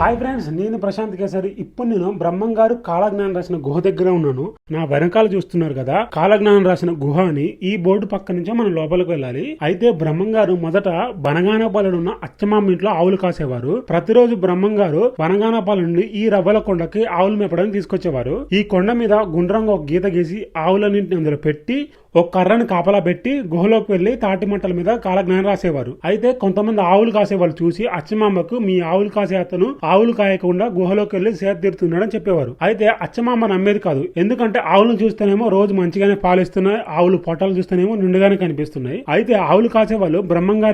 Hi friends నేను ప్రశాంత్ కేసరి. ఇప్పుడు నేను బ్రహ్మం గారు కాలజ్ఞానం రాసిన గుహ దగ్గర ఉన్నాను. నా వెనకాల చూస్తున్నారు కదా కాలజ్ఞానం రాసిన గుహ అని ఈ బోర్డు పక్క నుంచే మనం లోపలికి వెళ్ళాలి. అయితే బ్రహ్మం గారు మొదట బనగానపాలెడు ఉన్న అచ్చమామ ఇంట్లో ఆవులు కాసేవారు. ప్రతిరోజు బ్రహ్మం గారు బనగానపాలెం నుండి ఈ రవ్వల కొండకి ఆవులు మేపడానికి తీసుకొచ్చేవారు. ఈ కొండ మీద గుండ్రంగా ఒక గీత గీసి ఆవులన్నింటిని అందులో పెట్టి ఒక కర్రను కాపలా పెట్టి గుహలోకి వెళ్ళి తాటి మంటల మీద కాలజ్ఞానం రాసేవారు. అయితే కొంతమంది ఆవులు కాసేవాళ్ళు చూసి అచ్చమామకు మీ ఆవులు కాసే అతను ఆవులు కాయకుండా గుహలోకి వెళ్ళి సేద తీరుతున్నాడని చెప్పేవారు. అయితే అచ్చమామ నమ్మేది కాదు. ఎందుకంటే ఆవులను చూస్తేనేమో రోజు మంచిగానే పాలిస్తున్నాయి ఆవులు పొట్టలు చూస్తేనేమో నిండుగానే కనిపిస్తున్నాయి. అయితే ఆవులు కాసే వాళ్ళు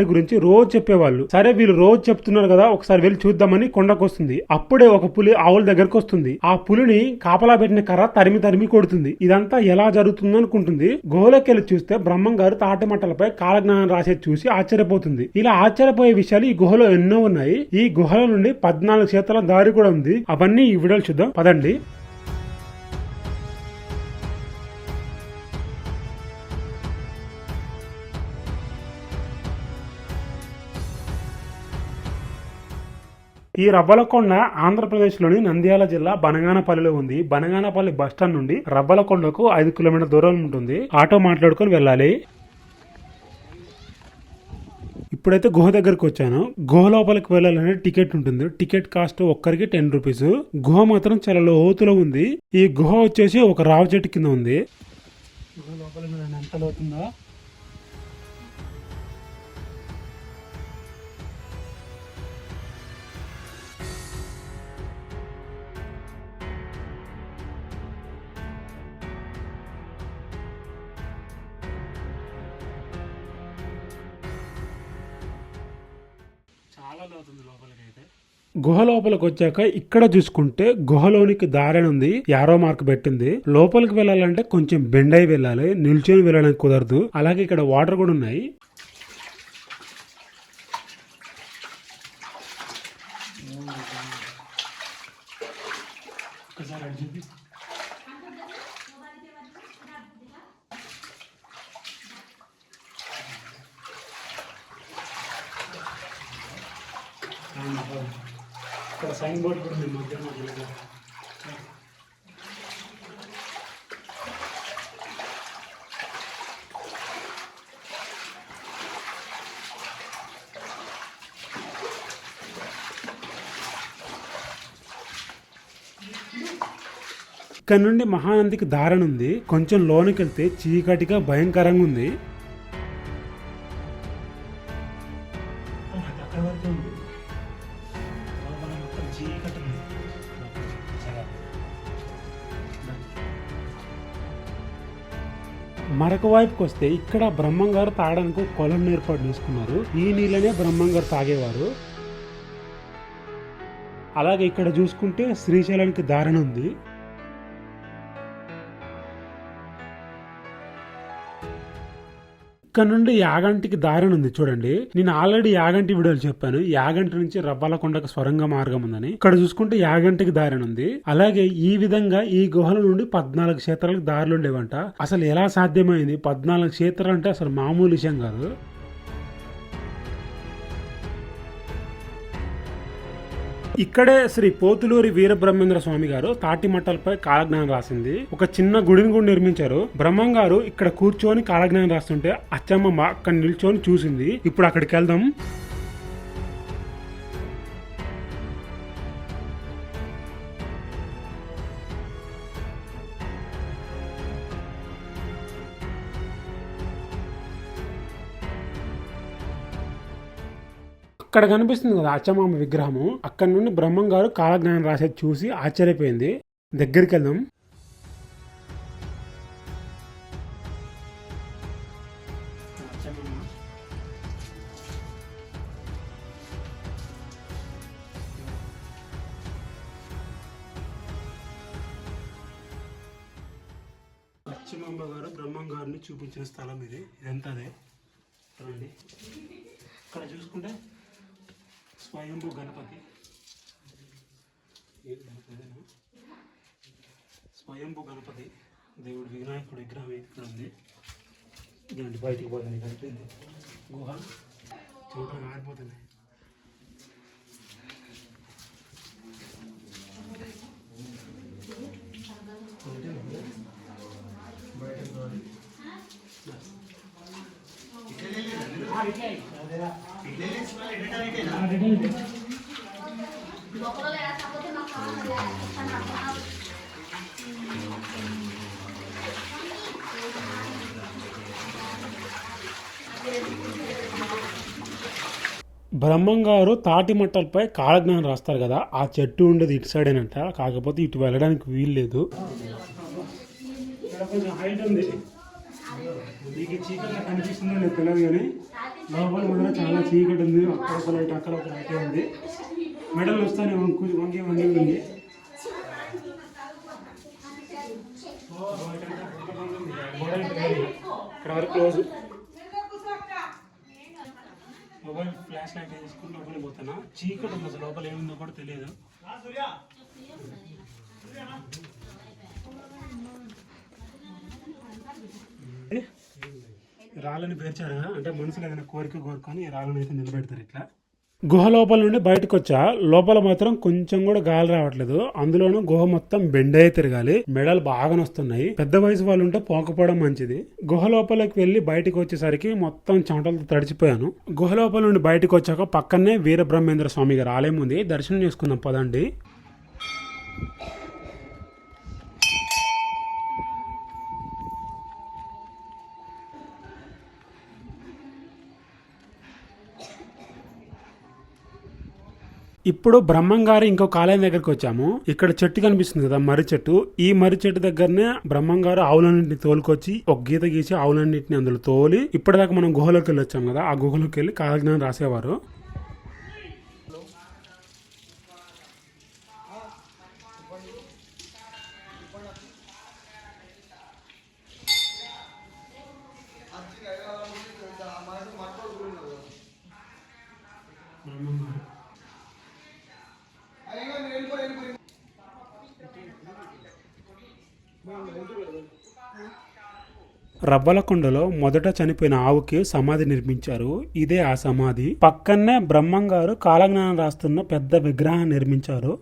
గురించి రోజు చెప్పేవాళ్ళు. సరే వీళ్ళు రోజు చెప్తున్నారు కదా ఒకసారి వెళ్ళి చూద్దామని కొండకొస్తుంది. అప్పుడే ఒక పులి ఆవుల దగ్గరకు వస్తుంది. ఆ పులిని కాపలా పెట్టిన కర్ర తరిమి తరిమి కొడుతుంది. ఇదంతా ఎలా జరుగుతుందో అనుకుంటుంది గుహలోకి వెళ్ళి చూస్తే బ్రహ్మం గారు తాటమట్టలపై కాలజ్ఞానం రాసేది చూసి ఆశ్చర్యపోతుంది. ఇలా ఆశ్చర్యపోయే విషయాలు ఈ గుహలో ఎన్నో ఉన్నాయి. ఈ గుహల నుండి పద్నాలుగు చేతల దారి కూడా ఉంది. అవన్నీ ఈ వీడియోలు చూద్దాం. పదండి. ఈ రవ్వలకొండ ఆంధ్రప్రదేశ్లోని నంద్యాల జిల్లా బనగానపల్లిలో ఉంది. బనగానపల్లి బస్టాండ్ నుండి రవ్వలకొండకు ఐదు కిలోమీటర్ దూరం ఉంటుంది. ఆటో మాట్లాడుకొని వెళ్ళాలి. ఇప్పుడైతే గుహ దగ్గరకు వచ్చాను. గుహ లోపలికి వెళ్ళాలంటే టికెట్ ఉంటుంది. టికెట్ కాస్ట్ ఒక్కరికి టెన్ రూపీస్. గుహ మాత్రం చాలా లోతులో ఉంది. ఈ గుహ వచ్చేసి ఒక రావి చెట్టు కింద ఉంది. గుహ లోపల ఎంత లోతుందో లోపలికి అయితే గుహ లోపలికి వచ్చాక ఇక్కడ చూసుకుంటే గుహలోనికి దారి అని ఉంది యారో మార్క్ పెట్టింది. లోపలికి వెళ్ళాలంటే కొంచెం బెండ్ అయి వెళ్ళాలి నిల్చొని వెళ్ళడానికి కుదరదు. అలాగే ఇక్కడ వాటర్ కూడా ఉన్నాయి. ఇక్కడ సైన్ బోర్డు కూడా ఉంది మధ్య మధ్యలో. ఇక్కడ నుండి మహానందికి దారణ ఉంది కొంచెం లోనికి వెళ్తే చీకటిగా భయంకరంగా ఉంది. మరొక వైపుకి వస్తే ఇక్కడ బ్రహ్మం గారు తాగడానికి కొలను ఏర్పాటు చేసుకున్నారు. ఈ నీళ్ళనే బ్రహ్మం గారు తాగేవారు. అలాగే ఇక్కడ చూసుకుంటే శ్రీశైలానికి దారణ ఉంది. ఇక్కడ నుండి యాగంటికి దారి ఉంది చూడండి నేను ఆల్రెడీ యాగంటి వీడియోలు చెప్పాను. యాగంటి నుంచి రవ్వాలకొండకు స్వరంగ మార్గం ఉందని. ఇక్కడ చూసుకుంటే యాగంటికి దారి ఉంది అలాగే ఈ విధంగా ఈ గుహల నుండి పద్నాలుగు క్షేత్రాలకు దారులు ఉండేవంట. అసలు ఎలా సాధ్యమైంది? పద్నాలుగు క్షేత్రాలు అంటే అసలు మామూలు విషయం కాదు. ఇక్కడే శ్రీ పోతులూరి వీరబ్రహ్మేంద్ర స్వామి గారు తాటిమట్టలపై కాలజ్ఞానం రాసింది. ఒక చిన్న గుడిని కూడా నిర్మించారు. బ్రహ్మం గారు ఇక్కడ కూర్చొని కాలజ్ఞానం రాస్తుంటే అచ్చమ్మ అక్కడ నిల్చొని చూసింది. ఇప్పుడు అక్కడికి వెళ్దాం. అక్కడ కనిపిస్తుంది కదా అచ్చమామ విగ్రహము. అక్కడ నుండి బ్రహ్మం గారు కాలజ్ఞానం రాసేది చూసి ఆశ్చర్యపోయింది. దగ్గరికి వెళ్దాం అచ్చమాంబ గారు బ్రహ్మం గారిని చూపించిన స్థలం ఇది. ఇదంతా అదే. రండి. ఇక్కడ చూసుకుంటే స్వయంభూ గణపతి. స్వయంభూ గణపతి. దేవుడు వినాయకుడు విగ్రహం ఇక్కడ ఉంది. ఇలాంటి బయటికి పోతుంది కలిపింది గుహ. చూడటం ఆరిపోతుంది. బయట బ్రహ్మంగారు తాటి మట్టలపై కాలజ్ఞానం రాస్తారు కదా ఆ చెట్టు ఉండేది ఇటు సైడ్ అంట కాకపోతే ఇటు వెళ్ళడానికి వీలు లేదు. కొంచెం హైట్ ఉంది. మీకు చీకటి కనిపిస్తుందో లేదు తెలియదు కానీ లోపల మాత్రం చాలా చీకటి ఉంది. అక్కడ ఒక లైట్ అక్కడ ఒక లైట్ ఉంది. మెడల్ వస్తానే వంగి వంగి వంగి ఉంది. ఇక్కడ వరకు క్లోజ్. మొబైల్ ఫ్లాష్ లైట్ తీసుకుని లోపలికి పోతున్నా. చీకటి ఉంది అసలు లోపల ఏముందో కూడా తెలియదు. రాళ్ళని పేర్చారు? కదా అంటే మనుషులు ఏదైనా కోరిక కోరుకొని ఈ రాళ్ళని అయితే నిలబెడతారు ఇట్లా? గుహ లోపల నుండి బయటకు వచ్చా లోపల మాత్రం కొంచెం కూడా గాలి రావట్లేదు. అందులోనూ గుహ మొత్తం బెండ్ అయి తిరగాలి. మెడలు బాగా నొస్తున్నాయి. పెద్ద వయసు వాళ్ళు ఉంటే పోకపోవడం మంచిది. గుహ లోపలికి వెళ్ళి బయటకు వచ్చేసరికి మొత్తం చెమటలతో తడిచిపోయాను. గుహ లోపల నుండి బయటకు వచ్చాక పక్కనే వీరబ్రహ్మేంద్ర స్వామి గారు ఆలయం ఉంది. దర్శనం చేసుకుందాం పదండి. ఇప్పుడు బ్రహ్మంగారు ఇంకొక ఆలయం దగ్గరికి వచ్చాము. ఇక్కడ చెట్టు కనిపిస్తుంది కదా మర్రి చెట్టు. ఈ మర్రి చెట్టు దగ్గరనే బ్రహ్మంగారు ఆవులన్నింటిని తోలుకొచ్చి ఒక గీత గీసి ఆవులన్నింటిని అందులో తోలి ఇప్పటిదాకా మనం గుహలోకి వెళ్ళి వచ్చాం కదా ఆ గుహలోకి వెళ్ళి కాలజ్ఞానం రాసేవారు. బ్రహ్మంగారు. రవ్వలకొండలో మొదట చనిపోయిన ఆవుకి సమాధి నిర్మించారు. ఇదే ఆ సమాధి. పక్కనే బ్రహ్మంగారు కాలజ్ఞానం రాస్తున్న పెద్ద విగ్రహం నిర్మించారు.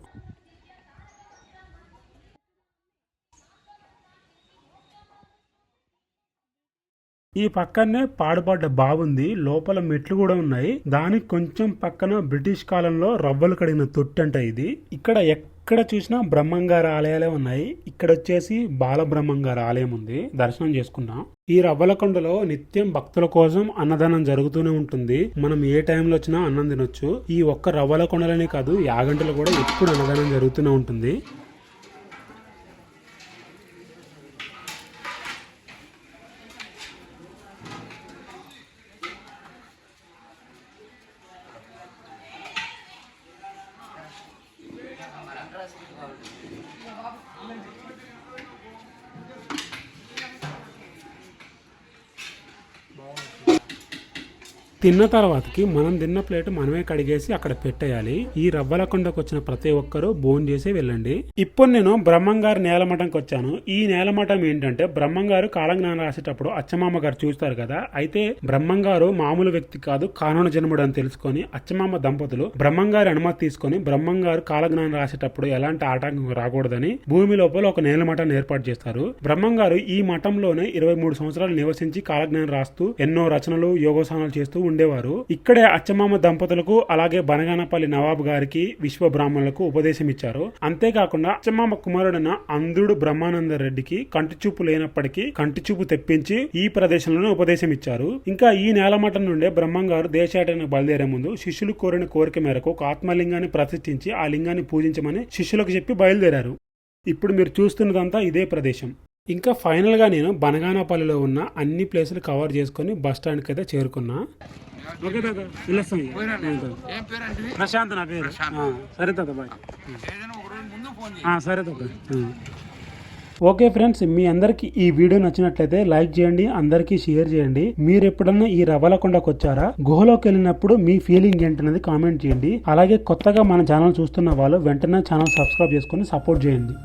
ఈ పక్కనే పాడుపడ్డ బావుంది. లోపల మెట్లు కూడా ఉన్నాయి. దానికి కొంచెం పక్కన బ్రిటిష్ కాలంలో రవ్వలు కడిగిన తొట్టి అంట ఇది. ఇక్కడ ఎక్కడ చూసినా బ్రహ్మంగారి ఆలయాలే ఉన్నాయి. ఇక్కడ వచ్చేసి బాలబ్రహ్మంగారి ఆలయం ఉంది. దర్శనం చేసుకున్నాం. ఈ రవ్వలకొండలో నిత్యం భక్తుల కోసం అన్నదానం జరుగుతూనే ఉంటుంది. మనం ఏ టైంలో వచ్చినా అన్నం తినొచ్చు. ఈ ఒక్క రవ్వలకొండలనే కాదు యాగంటలో కూడా ఎప్పుడు అన్నదానం జరుగుతూనే ఉంటుంది. Überhaupt. తిన్న తర్వాతకి మనం తిన్న ప్లేట్ మనమే కడిగేసి అక్కడ పెట్టేయాలి. ఈ రవ్వలకొండకు వచ్చిన ప్రతి ఒక్కరూ బోన్ చేసి వెళ్ళండి. ఇప్పుడు నేను బ్రహ్మంగారు నేలమఠంకి వచ్చాను. ఈ నేలమఠం ఏంటంటే బ్రహ్మంగారు కాలజ్ఞానం రాసేటప్పుడు అచ్చమామ గారు చూస్తారు కదా. అయితే బ్రహ్మంగారు మామూలు వ్యక్తి కాదు కానూన జన్ముడు అని తెలుసుకొని అచ్చమామ దంపతులు బ్రహ్మంగారి అనుమతి తీసుకొని బ్రహ్మంగారు కాలజ్ఞానం రాసేటప్పుడు ఎలాంటి ఆటంకం రాకూడదని భూమి లోపల ఒక నేల మఠాన్ని ఏర్పాటు చేస్తారు. బ్రహ్మంగారు ఈ మఠంలోనే ఇరవై మూడు సంవత్సరాలు నివసించి కాలజ్ఞానం రాస్తూ ఎన్నో రచనలు యోగసానాలు చేస్తూ ఉండేవారు. ఇక్కడే అచ్చమామ దంపతులకు అలాగే బనగానపల్లి నవాబు గారికి విశ్వ బ్రాహ్మణులకు ఉపదేశం ఇచ్చారు. అంతేకాకుండా అచ్చమామ కుమారుడైన అంధుడు బ్రహ్మానంద రెడ్డికి కంటి చూపు లేనప్పటికీ కంటి చూపు తెప్పించి ఈ ప్రదేశంలోనే ఉపదేశం ఇచ్చారు. ఇంకా ఈ నేలమఠం నుండే బ్రహ్మంగారు దేశాటన బయలుదేరే ముందు శిష్యులు కోరిన కోరిక మేరకు ఒక ఆత్మలింగాన్ని ప్రతిష్ఠించి ఆ లింగాన్ని పూజించమని శిష్యులకు చెప్పి బయలుదేరారు. ఇప్పుడు మీరు చూస్తున్నదంతా ఇదే ప్రదేశం. ఇంకా ఫైనల్గా నేను బనగానపల్లిలో ఉన్న అన్ని ప్లేసులు కవర్ చేసుకొని బస్ స్టాండ్కి అయితే చేరుకున్నా. ఓకే తాత ప్రశాంత్ నా పేరు. సరే తాత బాయ్. సరే తాత. ఓకే ఫ్రెండ్స్ మీ అందరికి ఈ వీడియో నచ్చినట్లయితే లైక్ చేయండి అందరికీ షేర్ చేయండి. మీరు ఎప్పుడన్నా ఈ రవలకొండకు వచ్చారా? గుహలోకి వెళ్ళినప్పుడు మీ ఫీలింగ్ ఏంటనేది కామెంట్ చేయండి. అలాగే కొత్తగా మన ఛానల్ చూస్తున్న వాళ్ళు వెంటనే ఛానల్ సబ్స్క్రైబ్ చేసుకొని సపోర్ట్ చేయండి.